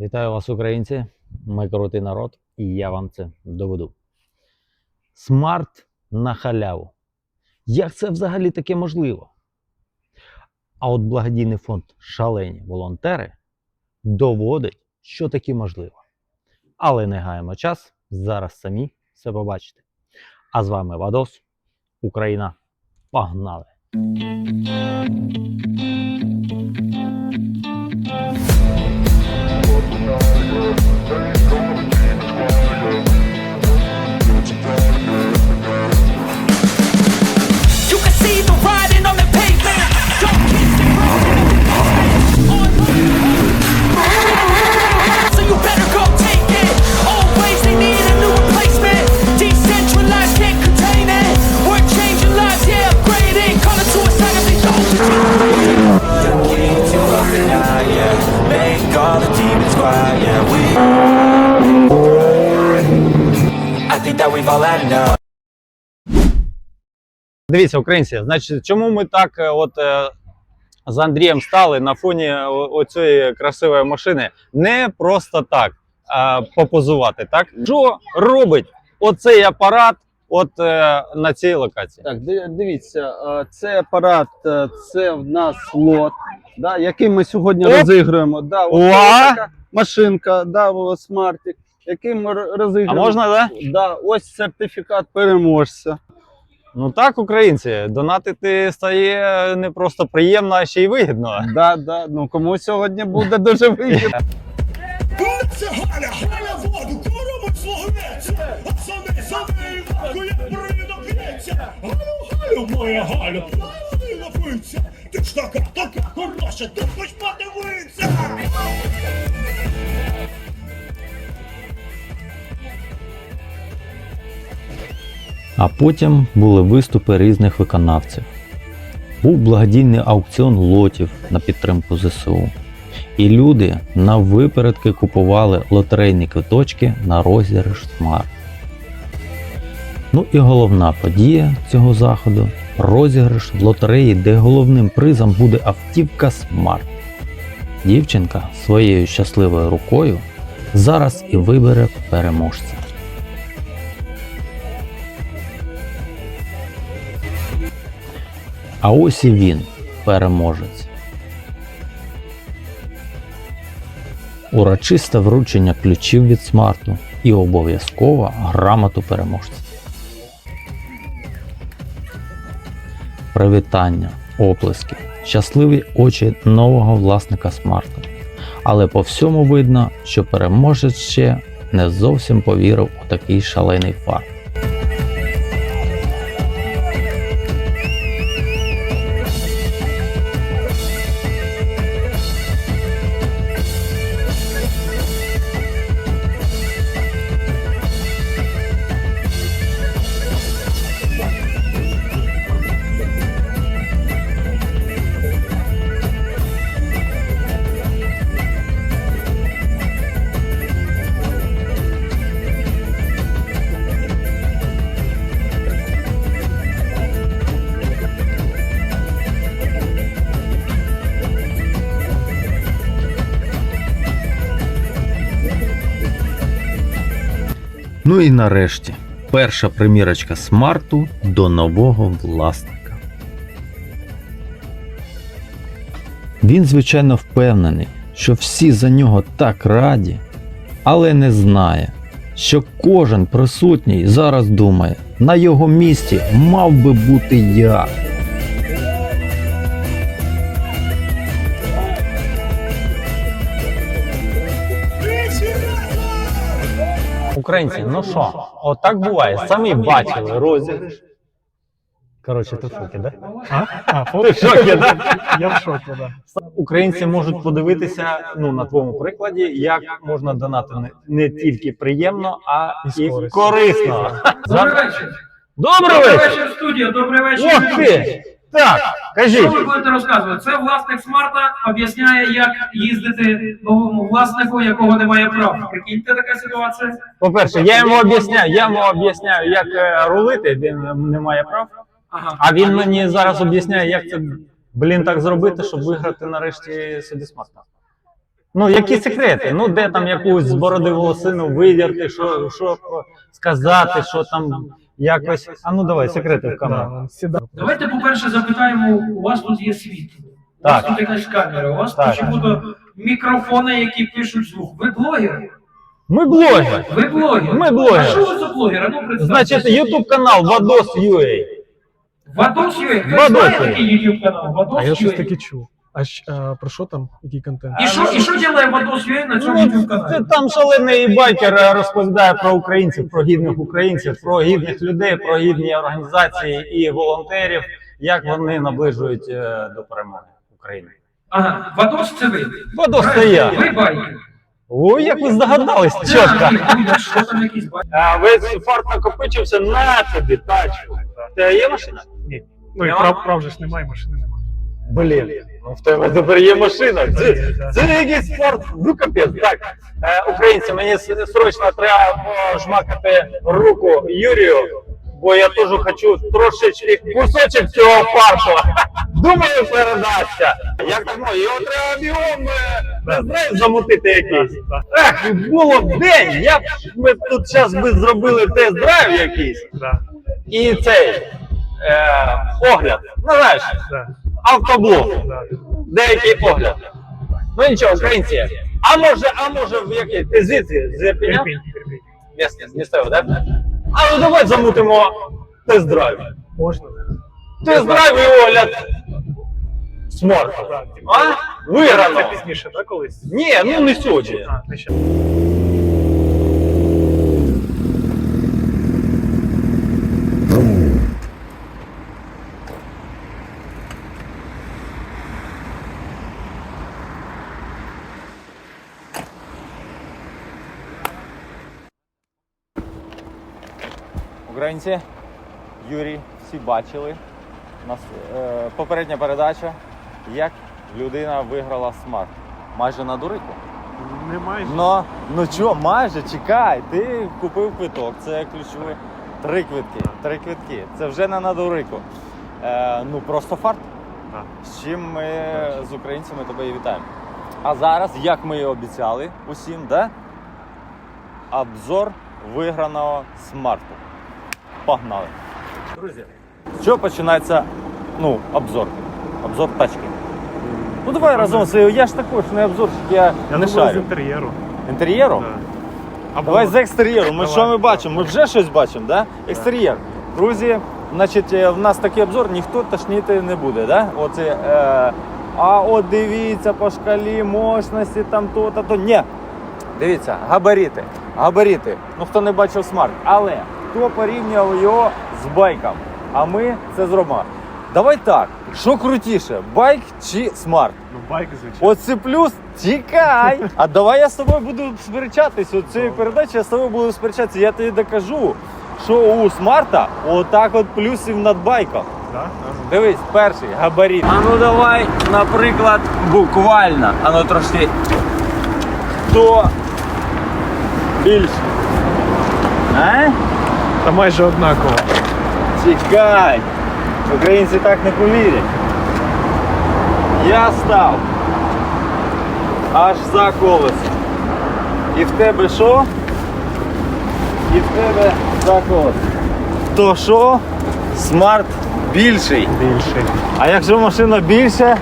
Вітаю вас, українці! Ми крутий народ, і я вам це доведу. Смарт на халяву. Як це взагалі таке можливо? А от благодійний фонд Шалені волонтери доводить, що таке можливо. Але не гаємо час, зараз самі все побачите. А з вами Вадос, Україна. Погнали! Дивіться, українці, значить, чому ми так е, от е, з Андрієм стали на фоні оцієї красивої машини? Не просто так а, попозувати, так? Що робить оцей апарат от е, на цій локації? Так, дивіться, е, це апарат, е, це в нас лот, да, який ми сьогодні Оп! розігруємо. Да, така машинка, да, смартик, який ми р- А можна, да? Да, ось сертифікат переможця. Ну так, українці, донатити стає не просто приємно, а ще й вигідно. Да, да, ну кому сьогодні буде дуже вигідно. Це Галя, Галя воду, коромить свого а саме саме Іванку, як п'ється. Галю, Галю, моя Галю, води напиться. Ти ж така, така хороша, ти хоч подивиться. А потім були виступи різних виконавців. Був благодійний аукціон лотів на підтримку ЗСУ. І люди на випередки купували лотерейні квиточки на розіграш Смарт. Ну і головна подія цього заходу розіграш в лотереї, де головним призом буде автівка Смарт. Дівчинка своєю щасливою рукою зараз і вибере переможця. А ось і він, переможець. Урочисте вручення ключів від смарту і обов'язкова грамоту переможця. Привітання, оплески, щасливі очі нового власника смарту. Але по всьому видно, що переможець ще не зовсім повірив у такий шалений фарт. Ну і нарешті, перша примірочка смарту до нового власника. Він, звичайно, впевнений, що всі за нього так раді, але не знає, що кожен присутній зараз думає, на його місці мав би бути я. Українці, ну що, отак буває. Самі бачили розіграш. Коротше, ти в шокі, да? Ти в шокі, да? Я в шокі, да. Українці можуть подивитися ну, на твоєму прикладі, як можна донати не, не тільки приємно, а І корисно. Добрий вечір. Добрий Добрий вечір! вечір, студія. Добрий вечір. Ох ти! Так, Що ви будете розказувати? Це власник смарта об'ясняє, як їздити новому власнику, якого немає прав. Прикиньте така ситуація. По-перше, я йому об'ясняю, я йому об'ясняю, як е, рулити, він не має прав. Ага. А він мені зараз об'ясняє, як це, блін, так зробити, щоб виграти нарешті собі смарта. Ну, які секрети? Ну, де там якусь з бороди волосину видерти, що, що сказати, що там якось. А ну давай, секрети в камеру. Давайте, по-перше, запитаємо, у вас тут є світло. У Так. вас тут якась камера, у вас Так. почему-то мікрофони, які пишуть звук. Ви блогер? Ми блогер. Ви блогер? Ми блогер. А що ви за блогер? А ну представте. Значить, YouTube канал Vados.ua. Вадос Юей. Хтось Вадос знає Юей. такий YouTube канал? Вадос А я щось Юей. таке чув. А а, про що там? Який контент? І що, і що ділає Вадос Юей на цьому Ну, каналі? це там шалений байкер розповідає про українців, про гідних українців, про гідних людей, про гідні організації і волонтерів, як вони наближують е, до перемоги України. Ага, Вадос це ви. Вадос це я. Ви байкер. Ой, як ви здогадались, чітко. А весь фарт накопичився на тобі тачку. Це є машина? Ні. Ну і прав, прав же ж немає, машини немає. Блін, ну в тебе тепер є машина. Це, це якийсь спорт. Ну капець. Так, е, українці, мені срочно треба пожмакати руку Юрію, бо я теж хочу трошечки кусочок цього фаршу. Думаю, передасться. Як так можна? Його треба бігом е, тест-драйв замутити якийсь. Ех, було б день, я б ми тут зараз би зробили тест-драйв якийсь. І цей е, огляд. Ну, знаєш, автоблог да. деякий погляд. Ну нічого, українці. А може, а може в який? Ти звідси з Ірпінь. Місце, з місцевого, так? А ну давай замутимо тест-драйв. Можна? Тест-драйв і огляд. Смарт. А? Це Виграно. пізніше, так, колись? Ні, ну не сьогодні. Не. Українці, Юрій, всі бачили. Нас, е, попередня передача, як людина виграла смарт. Майже на дурику. Немає. Ну, ну чо, майже, чекай, ти купив квиток, це ключові. Три квитки, три квитки. Це вже не на дурику. Е, ну просто фарт. Так. З чим ми з українцями тебе і вітаємо. А зараз, як ми і обіцяли усім, да? обзор виграного смарту. Погнали. Друзі, що починається ну, обзор? Обзор тачки. Ну давай разом з я ж також не обзорщик, я, Я не думаю, з інтер'єру. Інтер'єру? Да. Або Давай з екстер'єру. Ми що ми бачимо? Ми вже щось бачимо, да? Екстер'єр. Друзі, значить, е, в нас такий обзор, ніхто тошніти не буде, да? Оце, е, а от дивіться по шкалі мощності, там то, та то. Ні. Дивіться, габарити. Габарити. Ну хто не бачив смарт. Але хто порівнював його з байком? А ми це зробимо. Давай так, що крутіше, байк чи смарт? Ну, байк, звичайно. Оце плюс, тікай! А давай я з тобою буду сперечатись. У цієї передачі я з тобою буду сперечатися. Я тобі докажу, що у смарта отак от плюсів над байком. Да? Дивись, перший габарит. А ну давай, наприклад, буквально. А ну трошки. Хто більше? А? Та майже однаково. Чекай! Українці так не повірять. Я став аж за колесо. І в тебе що? І в тебе за колесо. То що? Смарт більший. Більше. А якщо машина більша,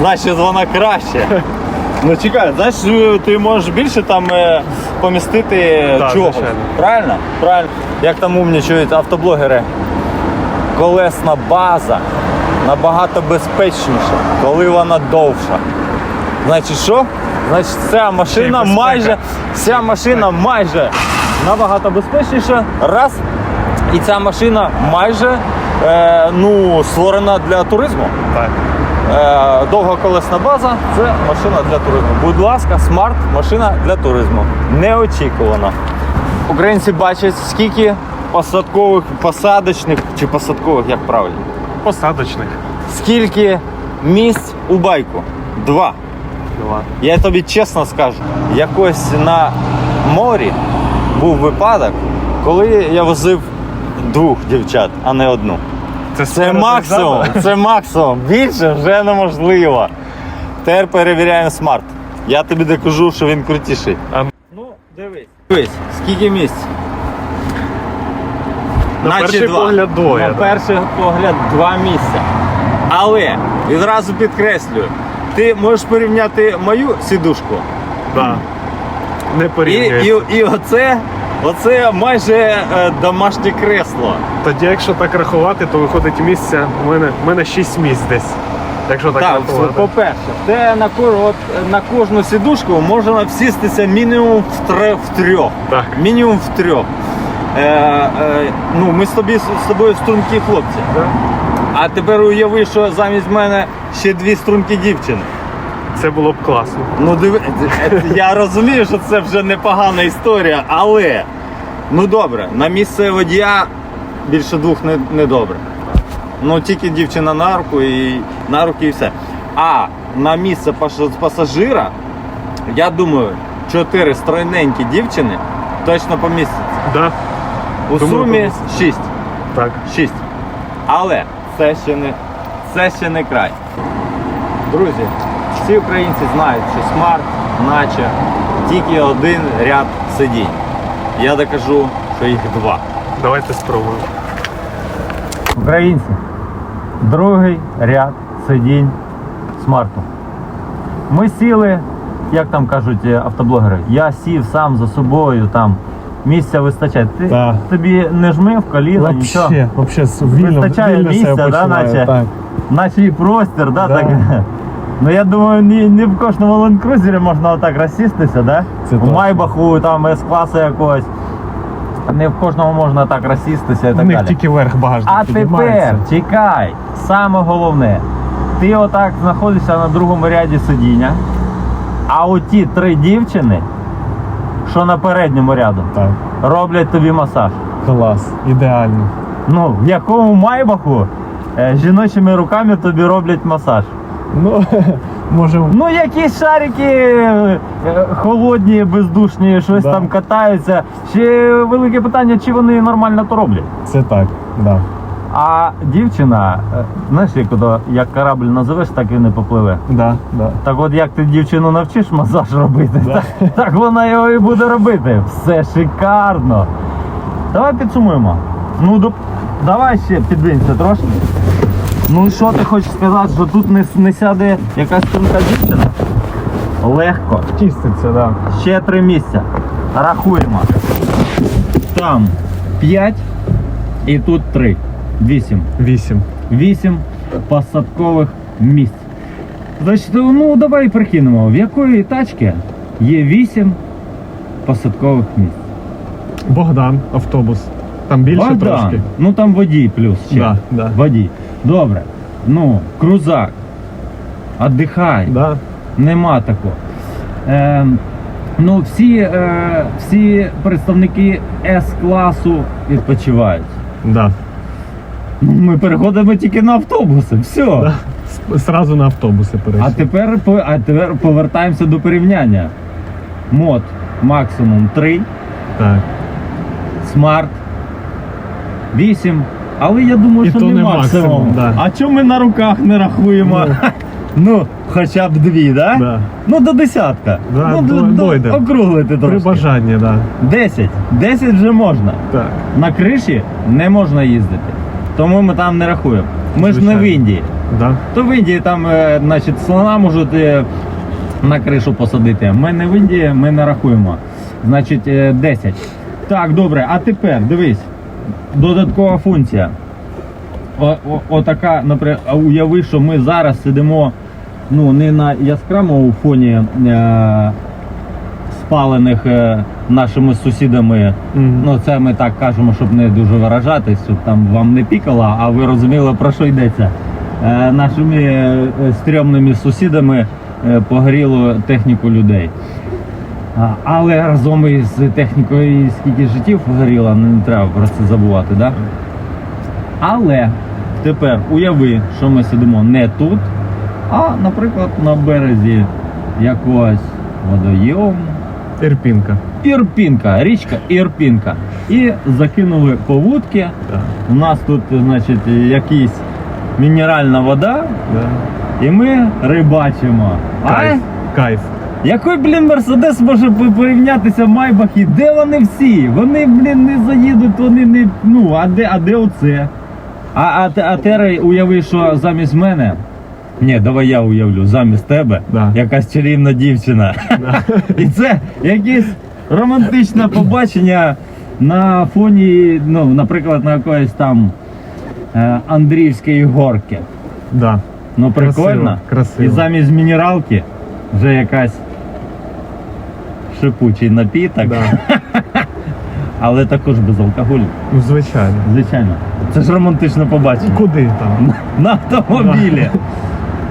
значить вона краще. Ну чекай, значить ти можеш більше там е, помістити Так, чогось. звичайно. Правильно? Правильно. Як там умнічують автоблогери. Колесна база набагато безпечніша, коли вона довша. Значить що? Значить, ця машина майже, ця машина майже набагато безпечніша. Раз. І ця машина майже е, ну, створена для туризму. Так. Е, довгоколесна база це машина для туризму. Будь ласка, смарт машина для туризму. Неочікувано. Українці бачать, скільки посадкових, посадочних чи посадкових, як правильно. Посадочних. Скільки місць у байку? Два. Два. Я тобі чесно скажу, якось на морі був випадок, коли я возив двох дівчат, а не одну. Це і максимум, це максимум. Більше вже неможливо. Тепер перевіряємо смарт. Я тобі докажу, що він крутіший. А- Ну, дивись. Дивись, скільки місць? На Наче перший два. погляд двоє, На перший погляд два місця. Але відразу підкреслюю, ти можеш порівняти мою сідушку Да. Не і, і, і оце, оце майже е, домашнє кресло. Тоді, якщо так рахувати, то виходить місця. У мене, у мене 6 місць десь. Якщо так Так, рахувати. по-перше, те на, от, на кожну сідушку можна всістися мінімум в, тре, в трьох. Так. Мінімум в трьох. Е, е, ну, ми з, тобі, з тобою стрункі хлопці. Да? А тепер уяви, що замість мене ще дві струнки дівчини. Це було б класно. Ну диви, е, я розумію, що це вже непогана історія, але ну добре, на місце водія більше двох не, не добре. Ну тільки дівчина на руку і на руки і все. А на місце пасажира, я думаю, чотири стройненькі дівчини точно помістяться. Да? У Думаю, сумі помістяться. шість. Так. Шість. Але це ще не, це ще не край. Друзі, всі українці знають, що смарт, наче тільки один ряд сидінь. Я докажу, що їх два. Давайте спробуємо. Українці, другий ряд сидінь смарту. Ми сіли, як там кажуть е, автоблогери, я сів сам за собою, там місця вистачає. Ти, Так. Тобі не жмив коліна, нічого. Вообще, вільно, Вистачає вільно місця, да, наче? так. Наче і простір, да, Да. так. Ну я думаю, не, не в кожному лендкрузері можна отак розсістися, да? Це У точно. Майбаху, там С-класу якогось. Не в кожному можна так розсістися і У так них далі. тільки верх багажник А тепер піднімається. чекай, саме головне. Ти отак знаходишся на другому ряді сидіння, а оті три дівчини, що на передньому ряду, Так, роблять тобі масаж. клас, ідеально. Ну, в якому майбаху е, жіночими руками тобі роблять масаж. Ну, може, Ну, якісь шарики е, холодні, бездушні, щось Да. там катаються. Ще велике питання, чи вони нормально то роблять. це так, да. А дівчина, е, знаєш, як, як корабль називеш, так і не попливе. Да, да. Так от як ти дівчину навчиш масаж робити, Да. так, так вона його і буде робити. Все шикарно. Давай підсумуємо. Ну, доп- давай ще підвинься трошки. Ну що ти хочеш сказати, що тут не, не сяде якась тонка дівчина? Легко. Чиститься, да. Ще три місця. Рахуємо. Там 5 і тут 3. 8. Вісім. 8 посадкових місць. Значить, ну давай прикинемо, в якої тачки є 8 посадкових місць. Богдан, автобус. Там більше Богдан. трошки. Ну там водій плюс ще. Да, да. Водій. Добре. Ну, крузак. Отдихай. Да. Нема такого. Е, ну, всі, е, всі представники С-класу відпочивають. Да. Ну, Ми переходимо тільки на автобуси. Все. Да. С- Сразу на автобуси перейшли. А тепер, по- а тепер повертаємося до порівняння. Мод максимум 3, Так. смарт 8. Але я думаю, І що то не не максимум. максимум, да. А чому ми на руках не рахуємо? Ну, хоча б дві, да? Да. Ну, до десятка. Да, ну, до- дойде. округлити При трошки. бажанні, да. 10. 10 вже можна. Так. На криші не можна їздити. Тому ми там не рахуємо. Ми ж не в Індії. Да. То в Індії там, е, значить, слона можуть е, на кришу посадити. Ми не в Індії, ми не рахуємо. Значить, е, 10. Так, добре, а тепер дивись. Додаткова функція. О, о, отака, наприклад, уяви, що ми зараз сидимо ну, не на яскравому фоні е, спалених е, нашими сусідами. Мгм. Ну, це ми так кажемо, щоб не дуже виражатись, щоб там вам не пікало, а ви розуміли, про що йдеться. Е, нашими е, стрьомними сусідами е, погоріло техніку людей. Але разом із технікою скільки життів погоріло, ну, не треба про це забувати, да? Але тепер уяви, що ми сидимо не тут, а, наприклад, на березі якогось водойому. Ірпінка. Ірпінка, річка Ірпінка. І закинули повудки. Так. У нас тут, значить, якась мінеральна вода, Да. і ми рибачимо. Кайф. А? Кайф. Який, блін, Мерседес може по- порівнятися Майбахі? Де вони всі? Вони, блін, не заїдуть, вони не. Ну, а де, а де оце? А, а, а Терей уяви, що замість мене. Ні, давай я уявлю, замість тебе Да. якась чарівна дівчина. І це якесь романтичне побачення на фоні, ну, наприклад, на якоїсь там е, Андріївської горки. Да. Ну Красиво, прикольно. красиво. І замість мінералки вже якась шипучий напіток, Да. але також без алкоголю. Ну, звичайно. Звичайно. Це ж романтичне побачення. Куди там? На автомобілі.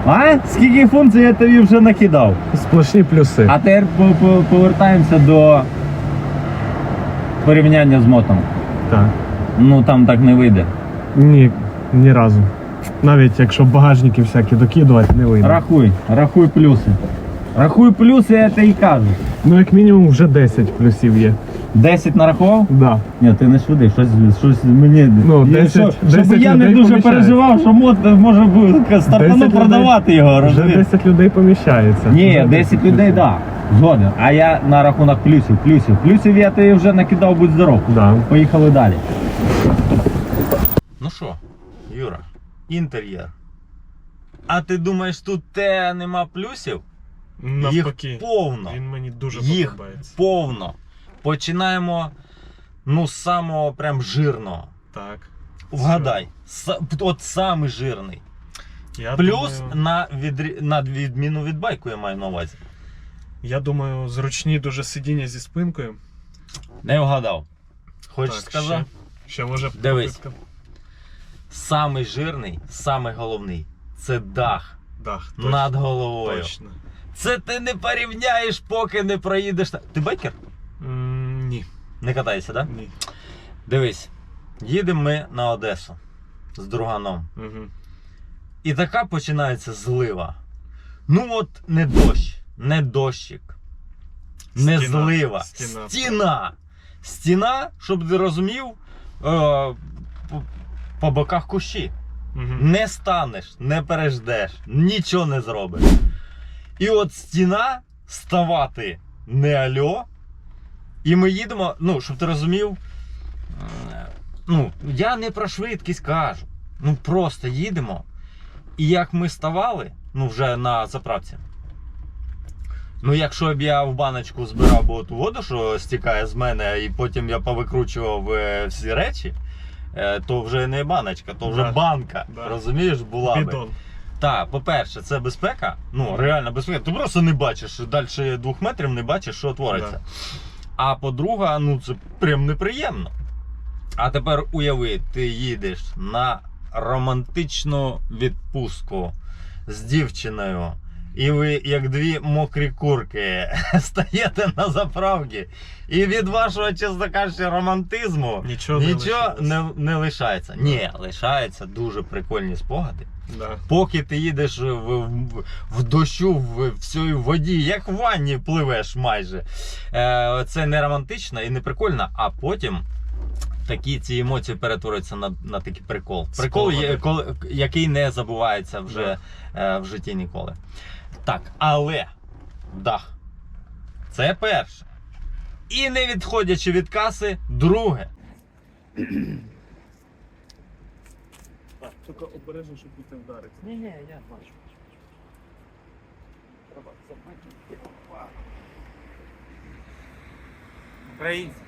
А? Скільки функцій я тобі вже накидав? Сплошні плюси. А тепер по- по- повертаємося до порівняння з мотом. Так. Ну там так не вийде. Ні, ні разу. Навіть якщо багажники всякі докидувати, не вийде. Рахуй, рахуй плюси. Рахуй плюси, я те і кажу. Ну, як мінімум, вже 10 плюсів є. 10 нарахував? Да. Ні, ти не швидий, щось, щось мені. Ну, Я 10 що- щоб 10 я не людей дуже поміщається. переживав, що мод може бути стартану 10 людей- продавати його, Вже розумієш? 10 людей поміщається. Ні, Вже 10 людей, так. Да. Згоден. А я на рахунок плюсів, плюсів. Плюсів я тобі вже накидав, будь здоров. Да. Поїхали далі. Ну що, Юра, інтер'єр. А ти думаєш, тут те нема плюсів? Навпаки. Їх повно. Він мені дуже Їх подобається. повно. Починаємо ну з самого прям жирного. Так. Вгадай, Са- от самий жирний. Я Плюс думаю, на, відрі... на відміну від байку я маю на увазі. я думаю, зручні дуже сидіння зі спинкою. Не вгадав. Хочеш Так, сказати? Ще, ще може Дивись. попитка. Самий жирний, самий головний це дах Дах, точно, над головою. Точно. Це ти не порівняєш, поки не проїдеш. та- Ти байкер? М, ні, Не катаєшся, так? Да? ні. Дивись, їдемо ми на Одесу з друганом. Угу. І така починається злива. Ну от не дощ, не дощик, не Стіна, злива. стіна. Стіна. Стіна, щоб ти розумів, е, по, по боках кущі. Угу. Не станеш, не переждеш, нічого не зробиш. І от стіна ставати не альо. І ми їдемо, ну, щоб ти розумів. е, Ну, я не про швидкість кажу. Ну просто їдемо. І як ми ставали, ну вже на заправці. Ну, якщо б я в баночку збирав би ту воду, що стікає з мене, і потім я повикручував е, всі речі, е, то вже не баночка, то вже Да. банка. Да. Розумієш, була би. Так, по-перше, це безпека. Ну, реальна безпека. Ти просто не бачиш, далі двох метрів не бачиш, що твориться. А по-друге, ну це прям неприємно. А тепер уяви, ти їдеш на романтичну відпустку з дівчиною. І ви, як дві мокрі курки, стаєте на заправці. І від вашого, чесно кажучи, романтизму Нічого, не нічого лишилось. не, не лишається. Ні, лишаються дуже прикольні спогади. Да. Поки ти їдеш в, в, в дощу, в всій воді, як в ванні пливеш майже. Е, це не романтично і не прикольно, а потім. Такі ці емоції перетворюються на, на такий прикол. Прикол, є, коли, який не забувається вже е, в житті ніколи. Так, але дах. Це перше. І не відходячи від каси, друге. Так, тільки обережно, щоб не вдарити. Ні, ні, я бачу. Треба, Українці.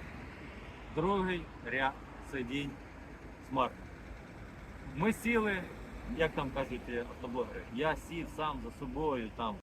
Другий ряд сидінь смарт. Ми сіли, як там кажуть автоблогери, я сів сам за собою там